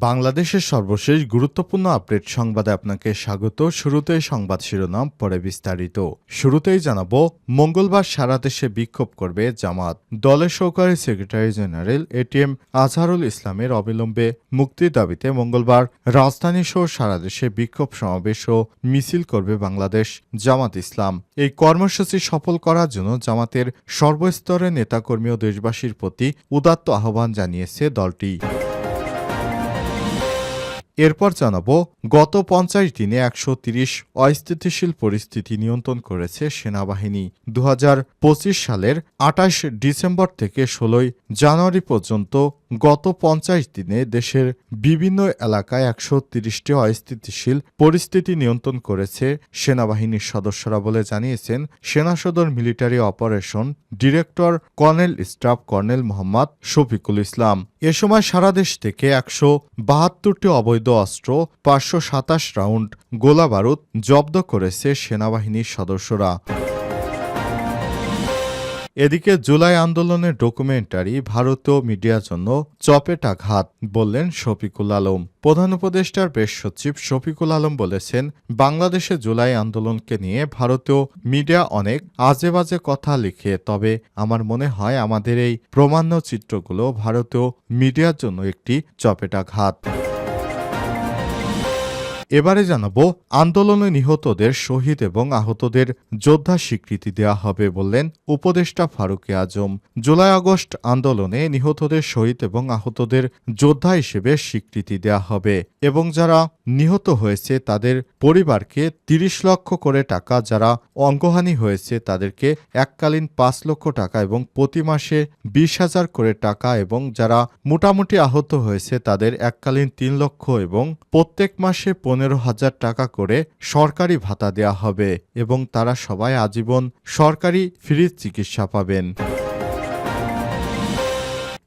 বাংলাদেশের সর্বশেষ গুরুত্বপূর্ণ আপডেট সংবাদে আপনাকে স্বাগত। শুরুতেই সংবাদ শিরোনাম, পরে বিস্তারিত। শুরুতেই জানাব, মঙ্গলবার সারা দেশে বিক্ষোভ করবে জামাত। দলের সহকারী সেক্রেটারি জেনারেল এটিএম আজহারুল ইসলামের অবিলম্বে মুক্তির দাবিতে মঙ্গলবার রাজধানী সহ সারা দেশে বিক্ষোভ সমাবেশ ও মিছিল করবে বাংলাদেশ জামাত ইসলাম। এই কর্মসূচি সফল করার জন্য জামাতের সর্বস্তরের নেতাকর্মী ও দেশবাসীর প্রতি উদাত্ত আহ্বান জানিয়েছে দলটি। এরপর জানাব, গত পঞ্চাশ দিনে একশো তিরিশ অস্থিতিশীল পরিস্থিতি নিয়ন্ত্রণ করেছে সেনাবাহিনী। দু হাজার পঁচিশ সালের আঠাশ ডিসেম্বর থেকে ষোলোই জানুয়ারি পর্যন্ত গত পঞ্চাশ দিনে দেশের বিভিন্ন এলাকায় একশো তিরিশটি অস্থিতিশীল পরিস্থিতি নিয়ন্ত্রণ করেছে সেনাবাহিনীর সদস্যরা বলে জানিয়েছেন, সেনা সদর military operation director colonel staff colonel Mohammad Shafiqul Islam. এ সময় সারা দেশ থেকে একশো বাহাত্তরটি অবৈধ অস্ত্র, পাঁচশো সাতাশ রাউন্ড গোলাবারুদ জব্দ করেছে সেনাবাহিনীর সদস্যরা। এদিকে জুলাই আন্দোলনের ডকুমেন্টারি ভারতীয় মিডিয়ার জন্য চপেটাঘাত বললেন শফিকুল আলম। প্রধান উপদেষ্টার বেশ সচিব শফিকুল আলম বলেছেন, বাংলাদেশে জুলাই আন্দোলনকে নিয়ে ভারতীয় মিডিয়া অনেক আজে বাজে কথা লিখে, তবে আমার মনে হয় আমাদের এই প্রমাণ্য চিত্রগুলো ভারতীয় মিডিয়ার জন্য একটি চপেটাঘাত এবারে জানাব, আন্দোলনে নিহতদের শহীদ এবং আহতদের যোদ্ধা স্বীকৃতি দেওয়া হবে বললেন উপদেষ্টা ফারুকে আজম। জুলাই আগস্ট আন্দোলনে নিহতদের শহীদ এবং আহতদের যোদ্ধা হিসেবে স্বীকৃতি দেওয়া হবে এবং যারা নিহত হয়েছে তাদের পরিবারকে তিরিশ লক্ষ করে টাকা, যারা অঙ্গহানি হয়েছে তাদেরকে এককালীন পাঁচ লক্ষ টাকা এবং প্রতি মাসে বিশ হাজার করে টাকা এবং যারা মোটামুটি আহত হয়েছে তাদের এককালীন তিন লক্ষ এবং প্রত্যেক মাসে পনেরো হাজার টাকা করে সরকারি ভাতা দেওয়া হবে এবং তারা সবাই আজীবন সরকারি ফ্রি চিকিৎসা পাবেন।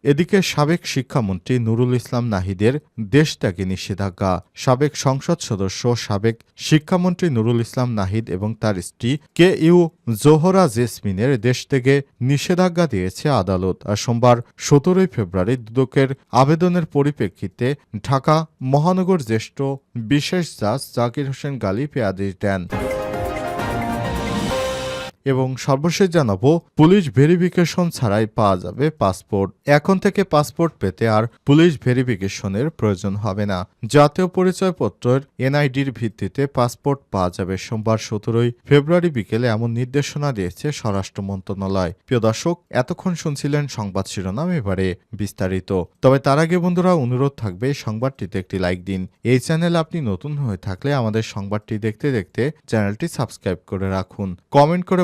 এদিকে সাবেক শিক্ষামন্ত্রী নুরুল ইসলাম নাহিদের দেশত্যাগে নিষেধাজ্ঞা। সাবেক সংসদ সদস্য, সাবেক শিক্ষামন্ত্রী নুরুল ইসলাম নাহিদ এবং তার স্ত্রী কে ইউ জোহরা জেসমিনের দেশ থেকে নিষেধাজ্ঞা দিয়েছে আদালত। আর সোমবার সতেরোই ফেব্রুয়ারি দুদকের আবেদনের পরিপ্রেক্ষিতে ঢাকা মহানগর জ্যেষ্ঠ বিশেষ জাজ জাকির হোসেন গালিব এ আদেশ দেন। এবং সর্বশেষ জানাব, পুলিশ ভেরিফিকেশন ছাড়াই পাওয়া যাবে পাসপোর্ট। এখন থেকে পাসপোর্ট পেতে আর পুলিশ ভেরিফিকেশনের প্রয়োজন হবে না। জাতীয় পরিচয়পত্রের এনআইডির ভিত্তিতে পাসপোর্ট পাওয়া যাবে সোমবার সতেরোই ফেব্রুয়ারি বিকেলে এমন নির্দেশনা দিয়েছে স্বরাষ্ট্র মন্ত্রণালয়। প্রিয় দর্শক, এতক্ষণ শুনছিলেন সংবাদ শিরোনাম এবারে বিস্তারিত। তবে তার আগে বন্ধুরা, অনুরোধ থাকবে সংবাদটিতে একটি লাইক দিন। এই চ্যানেল আপনি নতুন হয়ে থাকলে আমাদের সংবাদটি দেখতে দেখতে চ্যানেলটি সাবস্ক্রাইব করে রাখুন। কমেন্ট করে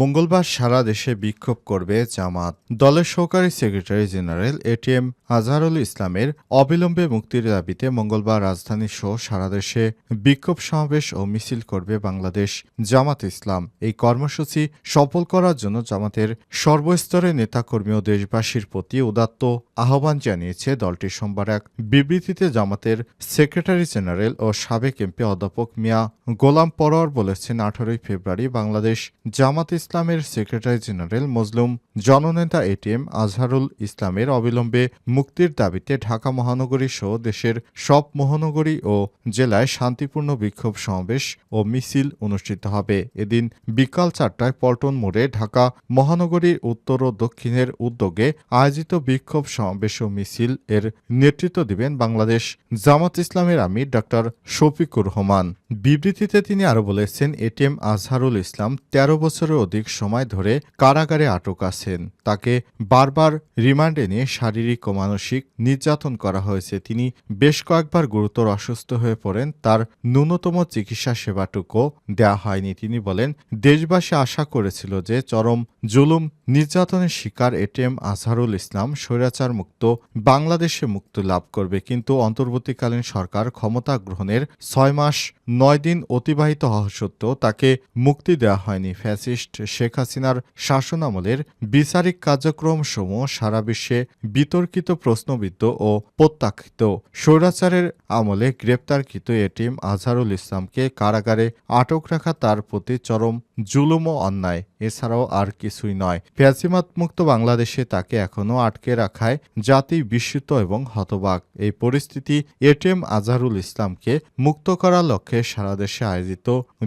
মঙ্গলবার সারা দেশে বিক্ষোভ করবে জামাত দলের সহকারী সেক্রেটারি জেনারেল এটিএম আজহারুল ইসলামের অবিলম্বে মুক্তির দাবিতে মঙ্গলবার রাজধানী সহ সারা দেশে বিক্ষোভ সমাবেশ ও মিছিল করবে বাংলাদেশ জামাত ইসলাম। এই কর্মসূচি সফল করার জন্য জামাতের সর্বস্তরের নেতাকর্মী ও দেশবাসীর প্রতি উদাত্ত আহ্বান জানিয়েছে দলটি। সোমবার এক বিবৃতিতে জামাতের সেক্রেটারি জেনারেল ও সাবেক এমপি অধ্যাপক মিয়া গোলাম পরোয়ার বলেছেন, আঠারোই ফেব্রুয়ারি বাংলাদেশ জামাত ইসলামের সেক্রেটারি জেনারেল মজলুম জননেতা এটিএম আজহারুল ইসলামের অবিলম্বে মুক্তির দাবিতে ঢাকা মহানগরী সহ দেশের সব মহানগরী ও জেলায় শান্তিপূর্ণ বিক্ষোভ সমাবেশ ও মিছিল অনুষ্ঠিত হবে। এদিন বিকাল চারটায় পল্টন মোড়ে ঢাকা মহানগরীর উত্তর ও দক্ষিণের উদ্যোগে আয়োজিত বিক্ষোভ সমাবেশ ও মিছিল এর নেতৃত্ব দিবেন বাংলাদেশ জামাত ইসলামের আমির ডক্টর শফিকুর রহমান। বিবৃতিতে তিনি আরও বলেছেন, এটিএম আজহারুল ইসলাম তেরো বছরের অধিক সময় ধরে কারাগারে আটক আছেন। তাকে বারবার রিমান্ডে নিয়ে শারীরিক ও মানসিক নির্যাতন করা হয়েছে। তিনি বেশ কয়েকবার গুরুতর অসুস্থ হয়ে পড়েন। তার ন্যূনতম চিকিৎসা সেবাটুকু দেয়া হয়নি। তিনি বলেন, দেশবাসী আশা করেছিল যে চরম জুলুম, নির্যাতনের শিকার এটিএম আজহারুল ইসলাম স্বৈরাচার মুক্ত বাংলাদেশে মুক্তি লাভ করবে। কিন্তু অন্তর্বর্তীকালীন সরকার ক্ষমতা গ্রহণের ছয় মাস নয় দিন অতিবাহিত হওয়া সত্ত্বেও তাকে মুক্তি দেওয়া হয়নি। ফ্যাসিস্ট শেখ হাসিনার শাসনামলের বিচারিক কার্যক্রম সমূহ সারা বিশ্বে বিতর্কিত, প্রশ্নবিদ্ধ ও প্রত্যাখ্যিত। স্বৈরাচারের আমলে গ্রেপ্তারকৃত এটিম আজহারুল ইসলামকে কারাগারে আটক রাখা তার প্রতি চরম জুলুম ও অন্যায়, এছাড়াও আর কিছুই নয়। ফ্যাসিমাত মুক্ত বাংলাদেশে তাকে এখনও আটকে রাখায় জাতি বিস্মিত এবং হতবাক। এই পরিস্থিতি এটিএম আজহারুল ইসলামকে মুক্ত করার লক্ষ্যে সারা দেশে আয়োজিত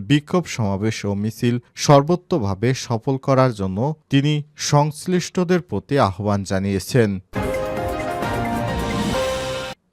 বিক্ষোভ সমাবেশ ও মিছিল সর্বত্রভাবে সফল করার জন্য তিনি সংশ্লিষ্টদের প্রতি আহ্বান জানিয়েছেন।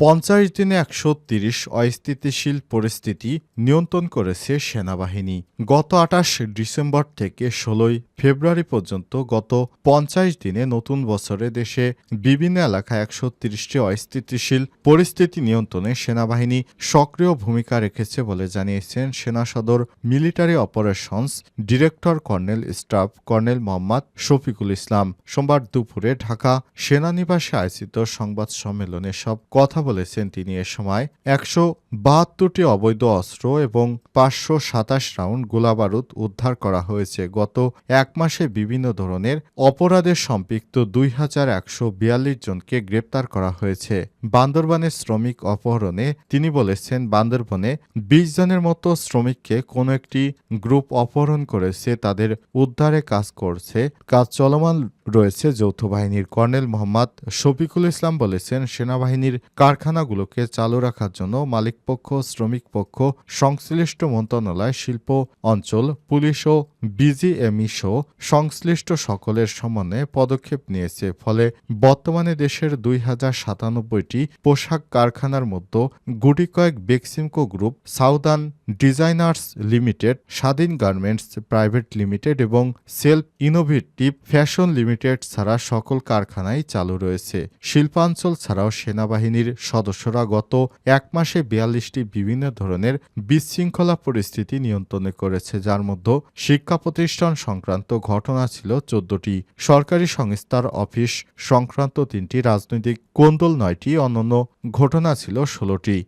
পঞ্চাশ দিনে একশো তিরিশ অস্থিতিশীল পরিস্থিতি নিয়ন্ত্রণ করেছে সেনাবাহিনী। গত আঠাশ ডিসেম্বর থেকে ষোলোই ফেব্রুয়ারি পর্যন্ত গত পঞ্চাশ দিনে নতুন বছরে দেশে বিভিন্ন এলাকায় একশো তিরিশটি অস্থিতিশীল পরিস্থিতি নিয়ন্ত্রণে সেনাবাহিনী সক্রিয় ভূমিকা রেখেছে বলে জানিয়েছেন সেনা সদর military operations director colonel staff colonel Mohammad Shafiqul Islam. সোমবার দুপুরে ঢাকা সেনানিবাসে আয়োজিত সংবাদ সম্মেলনে সব কথা বলেছেন তিনি এ সময়, একশো বাহাত্তরটি অবৈধ অস্ত্র এবং পাঁচশো সাতাশ রাউন্ড গোলাবারুদ উদ্ধার করা হয়েছে। গত এক মাসে বিভিন্ন ধরনের অপরাধে সম্পৃক্ত দুই হাজার একশো বিয়াল্লিশ জনকে গ্রেপ্তার করা হয়েছে। বান্দরবানের শ্রমিক অপহরণে তিনি বলেছেন, বান্দরবনে বিশ জনের মতো শ্রমিককে কোনো একটি গ্রুপ অপহরণ করেছে, তাদের উদ্ধারে কাজ করছে, কাজ চলমান রয়েছে। যৌথ বাহিনীর কর্নেল মোহাম্মদ শফিকুল ইসলাম বলেছেন, সেনাবাহিনীর কারখানাগুলোকে চালু রাখার জন্য মালিকপক্ষ শ্রমিক পক্ষ সংশ্লিষ্ট মন্ত্রণালয় শিল্প অঞ্চল পুলিশ ও বিজিএমই সহ সংশ্লিষ্ট সকলের সমন্বয়ে পদক্ষেপ নিয়েছে। ফলে বর্তমানে দেশের দুই হাজার সাতানব্বইটি পোশাক কারখানার মধ্যে গুটি কয়েক Beximco group southern designers limited Swadhin garments private limited এবং সেলফ ইনোভেটিভ ফ্যাশন লিমিটেড ছাড়া সকল কারখানাই চালু রয়েছে। শিল্পাঞ্চল ছাড়াও সেনাবাহিনীর সদস্যরা গত এক মাসে বিয়াল্লিশটি বিভিন্ন ধরনের বিশৃঙ্খলা পরিস্থিতি নিয়ন্ত্রণে করেছে, যার মধ্যে শিক্ষা প্রতিষ্ঠান সংক্রান্ত ঘটনা ছিল চোদ্দটি। সরকারি সংস্থার অফিস সংক্রান্ত তিনটি, রাজনৈতিক কোন্দল নয়টি, অন্যান্য ঘটনা ছিল ষোলোটি।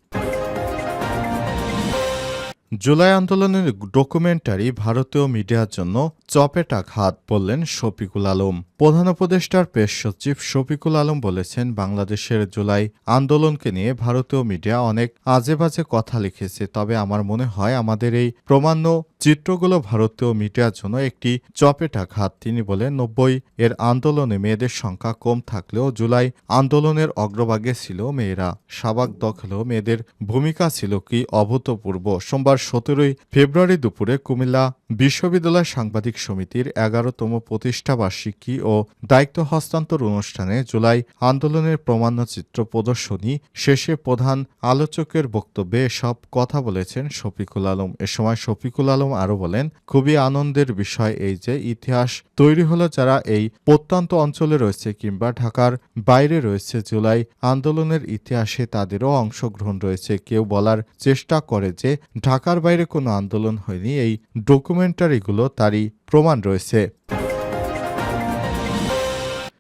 জুলাই আন্দোলনের ডকুমেন্টারি ভারতীয় মিডিয়ার জন্য চপেটাঘাত বললেন শফিকুল আলম। প্রধান উপদেষ্টার পেশ সচিব শফিকুল আলম বলেছেন, বাংলাদেশের জুলাই আন্দোলনকে নিয়ে ভারতীয় মিডিয়া অনেক আজেবাজে কথা লিখেছে, তবে আমার মনে হয় আমাদের এই প্রমাণ্য চিত্রগুলো ভারতীয় মিডিয়ার জন্য একটি চপেটা চপেটাঘাত তিনি বলেন, নব্বই এর আন্দোলনে মেয়েদের সংখ্যা কম থাকলেও জুলাই আন্দোলনের অগ্রভাগে ছিল মেয়েরা। সাবাক দখলেও মেয়েদের ভূমিকা ছিল কি অভূতপূর্ব। সোমবার সতেরোই ফেব্রুয়ারি দুপুরে কুমিল্লা বিশ্ববিদ্যালয় সাংবাদিক সমিতির এগারোতম প্রতিষ্ঠাবার্ষিকী ও দায়িত্ব হস্তান্তর অনুষ্ঠানে জুলাই আন্দোলনের প্রমাণচিত্র প্রদর্শনী শেষে প্রধান আলোচকের বক্তব্যে সব কথা বলেছেন শফিকুল আলম। এ সময় শফিকুল আলম আরও বলেন, খুবই আনন্দের বিষয় এই যে ইতিহাস তৈরি হলো যারা এই প্রত্যন্ত অঞ্চলে রয়েছে কিংবা ঢাকার বাইরে রয়েছে জুলাই আন্দোলনের ইতিহাসে তাদেরও অংশগ্রহণ রয়েছে। কেউ বলার চেষ্টা করে যে ঢাকার বাইরে কোনো আন্দোলন হয়নি, এই ডকুমেন্টারিগুলো তারই প্রমাণ রয়েছে।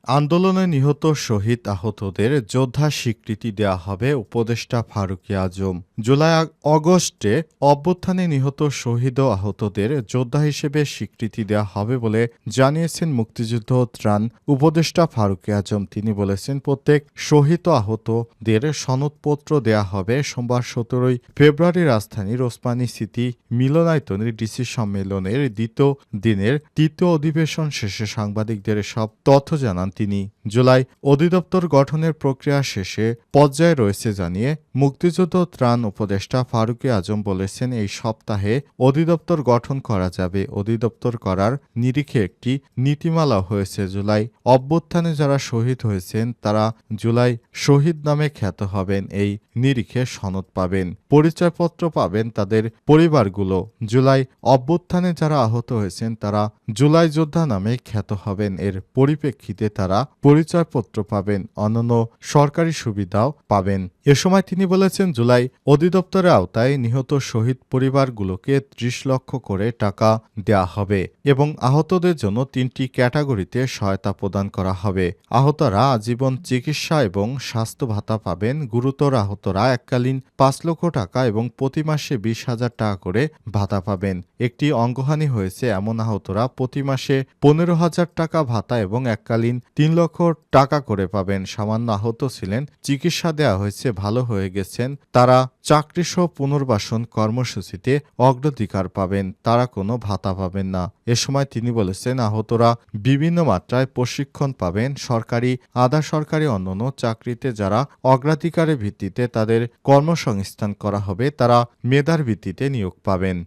আন্দোলনে নিহত শহীদ আহতদের যোদ্ধা স্বীকৃতি দেওয়া হবে উপদেষ্টা ফারুকি আজম। জুলাই অগস্টে অভ্যুত্থানে নিহত শহীদ ও আহতদের যোদ্ধা হিসেবে স্বীকৃতি দেওয়া হবে বলে জানিয়েছেন মুক্তিযুদ্ধ ত্রাণ উপদেষ্টা ফারুকি আজম। তিনি বলেছেন, প্রত্যেক শহীদ আহতদের সনদপত্র দেয়া হবে সোমবার সতেরোই ফেব্রুয়ারি রাজধানীর ওসমানী সিটি মিলনায়তনের ডিসি সম্মেলনের দ্বিতীয় দিনের তৃতীয় অধিবেশন শেষে সাংবাদিকদের সব তথ্য জানান তিনি জুলাই অধিদপ্তর গঠনের প্রক্রিয়া শেষে পর্যায়ে রয়েছে জানিয়ে মুক্তিযুদ্ধ ত্রাণ উপদেষ্টা ফারুকি আজম বলেছেন, এই সপ্তাহে অধিদপ্তর গঠন করা যাবে। অধিদপ্তর করার নিরিখে একটি নীতিমালা হয়েছে। জুলাই অভ্যুত্থানে যারা শহীদ হয়েছেন, তারা জুলাই শহীদ নামে খ্যাত হবেন। এই নিরিখে সনদ পাবেন, পরিচয়পত্র পাবেন তাদের পরিবারগুলো। জুলাই অভ্যুত্থানে যারা আহত হয়েছেন, তারা জুলাই যোদ্ধা নামে খ্যাত হবেন। এর পরিপ্রেক্ষিতে তারা তারা পরিচয়পত্র পাবেন, অন্যান্য সরকারি সুবিধাও পাবেন। এ সময় তিনি বলেছেন, জুলাই অধিদপ্তরের আওতায় নিহত শহীদ পরিবারগুলোকে ত্রিশ লক্ষ করে টাকা দেয়া হবে এবং আহতদের জন্য তিনটি ক্যাটাগরিতে সহায়তা প্রদান করা হবে। আহতরা আজীবন চিকিৎসা এবং স্বাস্থ্য ভাতা পাবেন। গুরুতর আহতরা এককালীন পাঁচ লক্ষ টাকা এবং প্রতি মাসে বিশ হাজার টাকা করে ভাতা পাবেন। একটি অঙ্গহানি হয়েছে, এমন আহতরা প্রতি মাসে পনেরো হাজার টাকা ভাতা এবং এককালীন তিন লক্ষ টাকা করে পাবেন। সামান্য আহত ছিলেন, চিকিৎসা দেয়া হয়েছে, ভালো হয়ে গেছেন। তারা চাকরিসহ পুনর্বাসন কর্মসূচিতে অগ্রাধিকার পাবেন, তারা কোনো ভাতা পাবেন না। এ সময় তিনি বলেছেন, আহতরা বিভিন্ন মাত্রায় প্রশিক্ষণ পাবেন। সরকারি, আধা সরকারি, অন্যান্য চাকরিতে যারা অগ্রাধিকারের ভিত্তিতে তাদের কর্মসংস্থান করা হবে, তারা মেধার ভিত্তিতে নিয়োগ পাবেন।